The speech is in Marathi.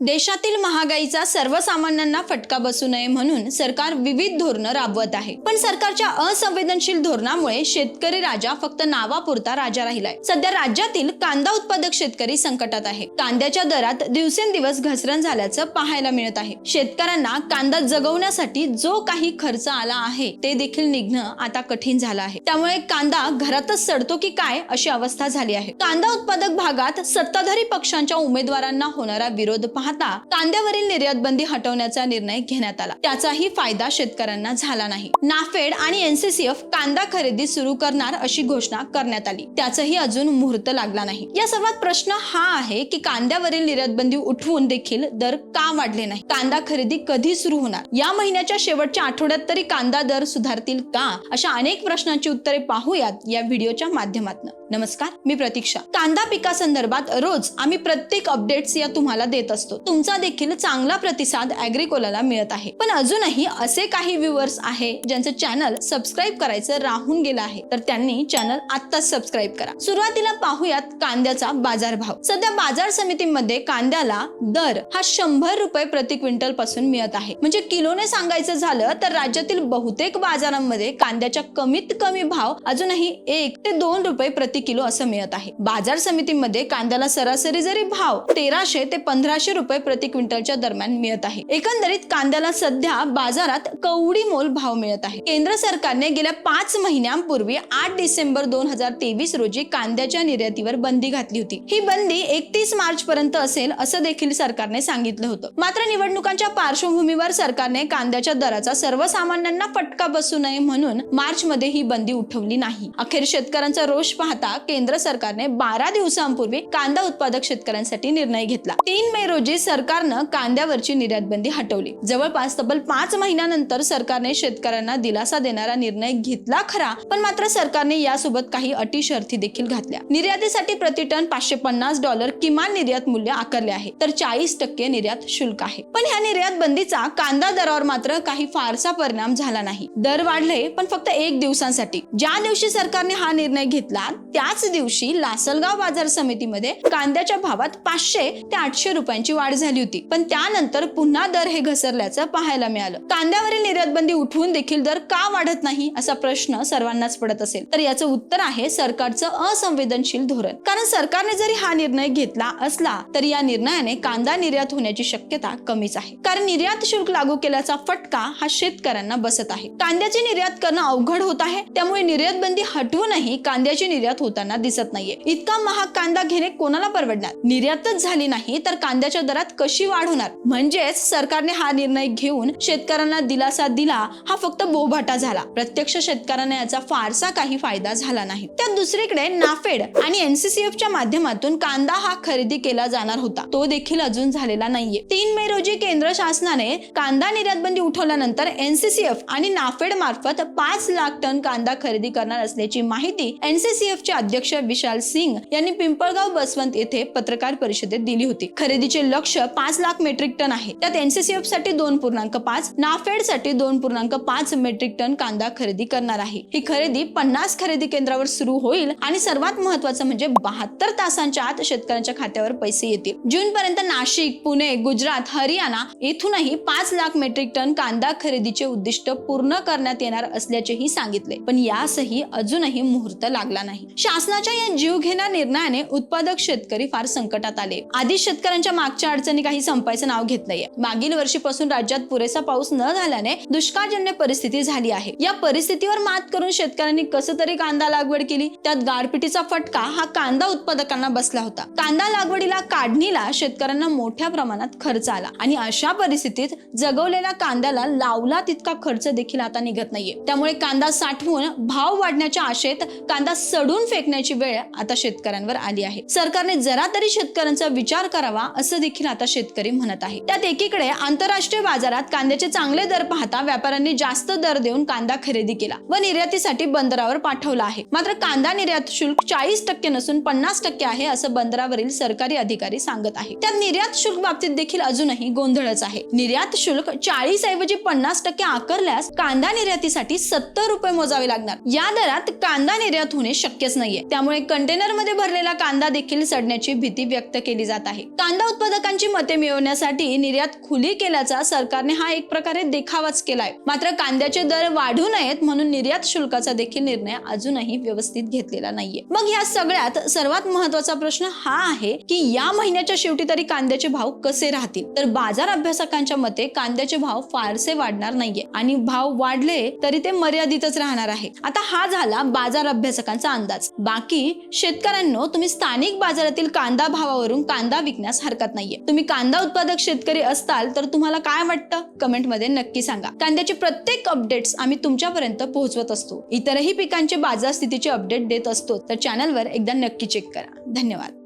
देशातील महागाईचा सर्वसामान्यांना फटका बसू नये म्हणून सरकार विविध धोरणं राबवत आहे. पण सरकारच्या असंवेदनशील धोरणामुळे शेतकरी राजा फक्त नावापुरता राजा राहिलाय. सध्या राज्यातील कांदा उत्पादक शेतकरी संकटात आहे. कांद्याच्या दरात दिवसेंदिवस घसरण झाल्याचं पाहायला मिळत आहे. शेतकऱ्यांना कांदा जगवण्यासाठी जो काही खर्च आला आहे ते देखील निघणं आता कठीण झालं आहे. त्यामुळे कांदा घरातच सडतो की काय अशी अवस्था झाली आहे. कांदा उत्पादक भागात सत्ताधारी पक्षांच्या उमेदवारांना होणारा विरोध पाहता कांद्यावरील निर्यात बंदी हटवण्याचा निर्णय घेण्यात आला. त्याचाही फायदा शेतकऱ्यांना झाला नाही. नाफेड आणि एनसीसीएफ कांदा खरेदी सुरू करणार अशी घोषणा करण्यात आली. त्याचाही अजून मुहूर्त लागला नाही. या सर्वात प्रश्न हा आहे की कांद्यावरील निर्यात बंदी उठवून देखील दर का वाढले नाही? कांदा खरेदी कधी सुरू होणार? या महिन्याच्या शेवटच्या आठवड्यात तरी कांदा दर सुधारतील का? अशा अनेक प्रश्नांची उत्तरे पाहूयात या व्हिडिओच्या माध्यमातून. नमस्कार मी प्रतीक्षा. कांदा पिकासंदर्भात रोज आम्ही प्रत्येक अपडेट्स या तुम्हाला देत असतो. तुमचा देखील चांगला प्रतिसाद अॅग्रिकोलाला मिळत आहे. पण अजूनही असे काही व्ह्युअर्स आहे ज्यांचं चॅनल सबस्क्राईब करायचं राहून गेलं आहे तर त्यांनी चॅनल आत्ताच सबस्क्राईब करा. सुरुवातीला पाहूयात कांद्याचा बाजारभाव. सध्या बाजार समितीमध्ये कांद्याला दर हा शंभर रुपये प्रति क्विंटलपासून मिळत आहे. म्हणजे किलोने सांगायचं झालं तर राज्यातील बहुतेक बाजारांमध्ये कांद्याच्या कमीत कमी भाव अजूनही एक ते दोन रुपये प्रति किलो असं मिळत आहे. बाजार समितीमध्ये कांद्याला सरासरी जरी भाव तेराशे ते पंधराशे रुपये प्रति क्विंटलच्या दरम्यान मिळत आहे. एकंदरीत कांद्याला सध्या बाजारात कवडी मोल भाव मिळत आहे. केंद्र सरकारने गेल्या पाच महिन्यांपूर्वी आठ डिसेंबर दोन हजार तेवीस रोजी कांद्याच्या निर्यातीवर बंदी घातली होती. ही बंदी एकतीस मार्च पर्यंत असेल असं देखील सरकारने सांगितलं होतं. मात्र निवडणुकांच्या पार्श्वभूमीवर सरकारने कांद्याच्या दराचा सर्वसामान्यांना फटका बसू नये म्हणून मार्च मध्ये ही बंदी उठवली नाही. अखेर शेतकऱ्यांचा रोष पाहता केंद्र सरकारने बारा दिवसांपूर्वी कांदा उत्पादक शेतकऱ्यांसाठी निर्णय घेतला. तीन मे रोजी सरकारनं कांद्यावरची निर्यात बंदी हटवली. जवळपास तब्बल पाच महिन्यानंतर सरकारने शेतकऱ्यांना दिलासा देणारा निर्णय घेतला खरा पण मात्र सरकारने यासोबत काही अटी शर्थी देखील घातल्या. निर्यातीसाठी प्रति टन पाचशे पन्नास डॉलर किमान निर्यात मूल्य आकारले आहे तर चाळीस टक्के निर्यात शुल्क आहे. पण ह्या निर्यात बंदीचा कांदा दरावर मात्र काही फारसा परिणाम झाला नाही. दर वाढले पण फक्त एक दिवसांसाठी. ज्या दिवशी सरकारने हा निर्णय घेतला त्याच दिवशी लासलगाव बाजार समितीमध्ये कांद्याच्या भावात पाचशे ते आठशे रुपयांची वाढ झाली होती. पण त्यानंतर पुन्हा दर हे घसरल्याचं पाहायला मिळालं. कांद्यावरील निर्यात बंदी उठवून देखील दर का वाढत नाही असा प्रश्न सर्वांनाच पडत असेल. तर याचं उत्तर आहे सरकारचं असंवेदनशील धोरण. कारण सरकारने जरी हा निर्णय घेतला असला तरी या निर्णयाने कांदा निर्यात होण्याची शक्यता कमीच आहे. कारण निर्यात शुल्क लागू केल्याचा फटका हा शेतकऱ्यांना बसत आहे. कांद्याची निर्यात करणं अवघड होत आहे त्यामुळे निर्यात बंदी हटवूनही कांद्याची निर्यात होताना दिसत नाहीये. इतका महाग कांदा घेणे कोणाला परवडणार? निर्यातच झाली नाही तर कांद्याच्या बाजारात कशी वाढ होणार? म्हणजेच सरकारने हा निर्णय घेऊन शेतकऱ्यांना दिलासा दिला हा फक्त बोभाटा झाला. प्रत्यक्ष शेतकऱ्यांना याचा फारसा काही फायदा झाला नाही. त्या दुसरीकडे नाफेड आणि एनसीसीएफ च्या माध्यमातून कांदा हा खरेदी केला जाणार होता. तो देखील अजून झालेला नाहीये. तीन मे रोजी केंद्र शासनाने कांदा निर्यात बंदी उठवल्यानंतर एनसीसीएफ आणि नाफेड मार्फत पाच लाख टन कांदा खरेदी करणार असल्याची माहिती एनसीसीएफ चे अध्यक्ष विशाल सिंग यांनी पिंपळगाव बसवंत येथे पत्रकार परिषदेत दिली होती. खरेदीचे लक्ष पाच लाख मेट्रिक टन आहे. त्यात एनसीसीएफसाठी दोन पूर्णांक पाच नाफेडसाठी दोन पूर्णांक पाच मेट्रिक टन कांदा खरेदी करणार आहे. ही खरेदी पन्नास खरेदी केंद्रावर सुरू होईल आणि सर्वात महत्वाचं म्हणजे बहात्तर तासांच्या आत शेतकऱ्यांच्या खात्यावर पैसे येतील. जून पर्यंत नाशिक पुणे गुजरात हरियाणा येथूनही पाच लाख मेट्रिक टन कांदा खरेदीचे उद्दिष्ट पूर्ण करण्यात येणार असल्याचेही सांगितले. पण यासही अजूनही मुहूर्त लागला नाही. शासनाच्या या जीव निर्णयाने उत्पादक शेतकरी फार संकटात आले. आधी शेतकऱ्यांच्या मागच्या अडचणी काही संपायचं नाव घेत नाहीये. मागील वर्षीपासून राज्यात पुरेसा पाऊस न झाल्याने दुष्काळजन्य परिस्थिती झाली आहे. या परिस्थितीवर मात करून शेतकऱ्यांनी कसं तरी कांदा लागवड केली? त्यात गारपिटीचा फटका हा कांदा उत्पादकांना बसला होता. कांदा लागवडीला काढणीला शेतकऱ्यांना मोठ्या प्रमाणात खर्च आला. आणि अशा परिस्थितीत जगवलेल्या कांद्याला लावला तितका खर्च देखील आता निघत नाहीये. त्यामुळे कांदा साठवून भाव वाढण्याच्या आशेत कांदा सडून फेकण्याची वेळ आता शेतकऱ्यांवर आली आहे. सरकारने जरा तरी शेतकऱ्यांचा विचार करावा असं देखील आता शेतकरी म्हणत आहे त्यात एकीकडे आंतरराष्ट्रीय बाजारात कांद्याचे चांगले दर पाहता व्यापाऱ्यांनी जास्त दर देऊन कांदा खरेदी केला व निर्यातीसाठी बंदरावर पाठवला आहे. मात्र कांदा निर्यात शुल्क चाळीस टक्के नसून पन्नास टक्के आहे असं बंदरावरील सरकारी अधिकारी सांगत आहे त्यात निर्यात शुल्क बाबतीत देखील अजूनही गोंधळच आहे. निर्यात शुल्क चाळीस ऐवजी पन्नास टक्के आकारल्यास कांदा निर्यातीसाठी सत्तर रुपये मोजावे लागणार. या दरात कांदा निर्यात होणे शक्यच नाहीये. त्यामुळे कंटेनरमध्ये भरलेला कांदा देखील सडण्याची भीती व्यक्त केली जात आहे. कांदा उत्पादकांची मते मिळवण्यासाठी निर्यात खुली केल्याचा सरकारने हा एक प्रकारे देखावाच केलाय. मात्र कांद्याचे दर वाढू नयेत म्हणून निर्यात शुल्काचा देखील निर्णय अजूनही व्यवस्थित घेतलेला नाहीये. मग या सगळ्यात सर्वात महत्त्वाचा प्रश्न हा आहे की या महिन्याच्या शेवटी तरी कांद्याचे भाव कसे राहतील? तर बाजार अभ्यासकांच्या मते कांद्याचे भाव फारसे वाढणार नाहीये. आणि भाव वाढले तरी ते मर्यादितच राहणार आहे. आता हा झाला बाजार अभ्यासकांचा अंदाज. बाकी शेतकऱ्यांनो तुम्ही स्थानिक बाजारातील कांदा भावावरून कांदा विकण्यास हरकत नाहीये. तुम्ही कांदा उत्पादक शेतकरी असताल तर तुम्हाला काय वाटतं? कमेंटमध्ये नक्की सांगा. कांद्याचे प्रत्येक अपडेट्स आम्ही तुमच्यापर्यंत पोहोचवत असतो. इतरही पिकांचे बाजार स्थितीचे अपडेट देत असतो. तर चॅनलवर एकदा नक्की चेक करा. धन्यवाद.